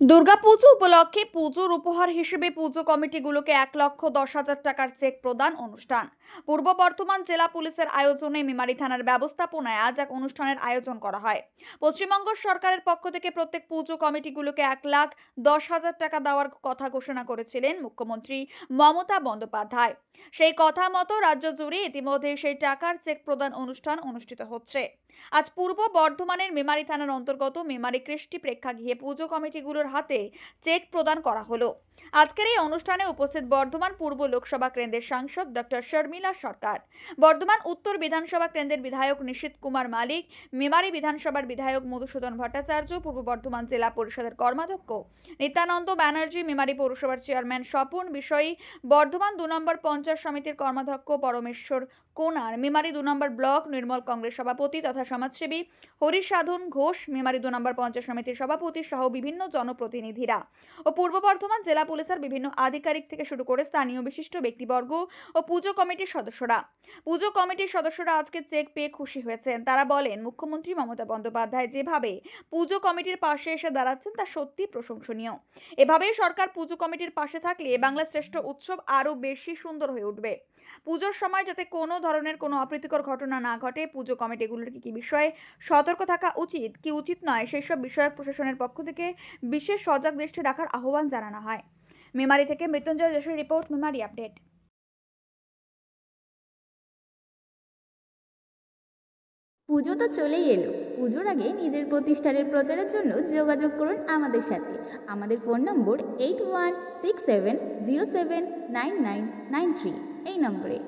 দুর্গাপুজো উপলক্ষে পুজোর উপহার হিসেবে পুজো কমিটিগুলোকে এক লক্ষ দশ হাজার টাকার চেক প্রদান অনুষ্ঠান। পূর্ব বর্ধমান জেলা পুলিশের আয়োজনে মেমারি থানার ব্যবস্থাপনায় আজ এক অনুষ্ঠানের আয়োজন করা হয়। পশ্চিমবঙ্গ সরকারের পক্ষ থেকে প্রত্যেক পুজো কমিটিগুলোকে এক লাখ দশ হাজার টাকা দেওয়ার কথা ঘোষণা করেছিলেন মুখ্যমন্ত্রী মমতা বন্দ্যোপাধ্যায়। সেই কথা মতো রাজ্য জুড়ে ইতিমধ্যে সেই টাকার চেক প্রদান অনুষ্ঠান অনুষ্ঠিত হচ্ছে। আজ পূর্ব বর্ধমানের মেমারি থানার অন্তর্গত মেমারি কৃষ্টি প্রেক্ষাগৃহে পুজো কমিটিগুলোর হাতে চেক প্রদান করা হলো। আজকের এই অনুষ্ঠানে উপস্থিত বর্ধমান পূর্ব লোকসভা কেন্দ্রের সাংসদ ডক্টর শর্মিলা সরকার, বর্ধমান উত্তর বিধানসভা কেন্দ্রের বিধায়ক নিশীত কুমার মালিক, মেমারি বিধানসভার বিধায়ক মধুসূদন ভট্টাচার্য, পূর্ব বর্ধমান জেলা পরিষদের কর্মাধ্যক্ষ নিত্যানন্দ ব্যানার্জি, মেমারি পৌরসভার চেয়ারম্যান স্বপন বিষয়ী, বর্ধমান দু নম্বর পঞ্চায়েত সমিতির কর্মাধ্যক্ষ পরমেশ্বর কোনার, মেমারি দু নম্বর ব্লক নির্মল কংগ্রেস সভাপতি তথা সমাজসেবী হরিসাধন ঘোষ, মেমারি দু নম্বর পঞ্চায়েত সমিতির সভাপতি সহ বিভিন্ন জনপ্রতিনিধিরা ও পূর্ব বর্ধমান জেলা পুলিশের বিভিন্ন আধিকারিক থেকে শুরু করে স্থানীয় বিশিষ্ট ব্যক্তিবর্গ ও পুজো কমিটির সদস্যরা। পুজো কমিটির সদস্যরা আজকে চেক পেয়ে খুশি হয়েছেন। তারা বলেন, মুখ্যমন্ত্রী মমতা বন্দ্যোপাধ্যায় যেভাবে পুজো কমিটির পাশে এসে দাঁড়াচ্ছেন, তা সত্যি প্রশংসনীয়। এভাবেই সরকার পুজো কমিটির পাশে থাকলে বাংলার শ্রেষ্ঠ উৎসব আরও বেশি সুন্দর হয়ে উঠবে। পুজোর সময় যাতে কোনো ধরনের কোনো অপ্রীতিকর ঘটনা না ঘটে, পুজো কমিটিগুলোর কি কি বিষয়ে সতর্ক থাকা উচিত কি উচিত নয় সেই সব বিষয়ক প্রশাসনের পক্ষ থেকে বিশেষ সজাগ দৃষ্টি রাখার আহ্বান জানানো হয়। মেমারি থেকে মৃত্যুঞ্জয় যোশীর রিপোর্ট, মেমারি আপডেট। পুজো তো চলেই এলো। পুজোর আগে নিজের প্রতিষ্ঠানের প্রচারের জন্য যোগাযোগ করুন আমাদের সাথে। আমাদের phone number eight one six seven zero seven nine nine nine three এই নম্বরে।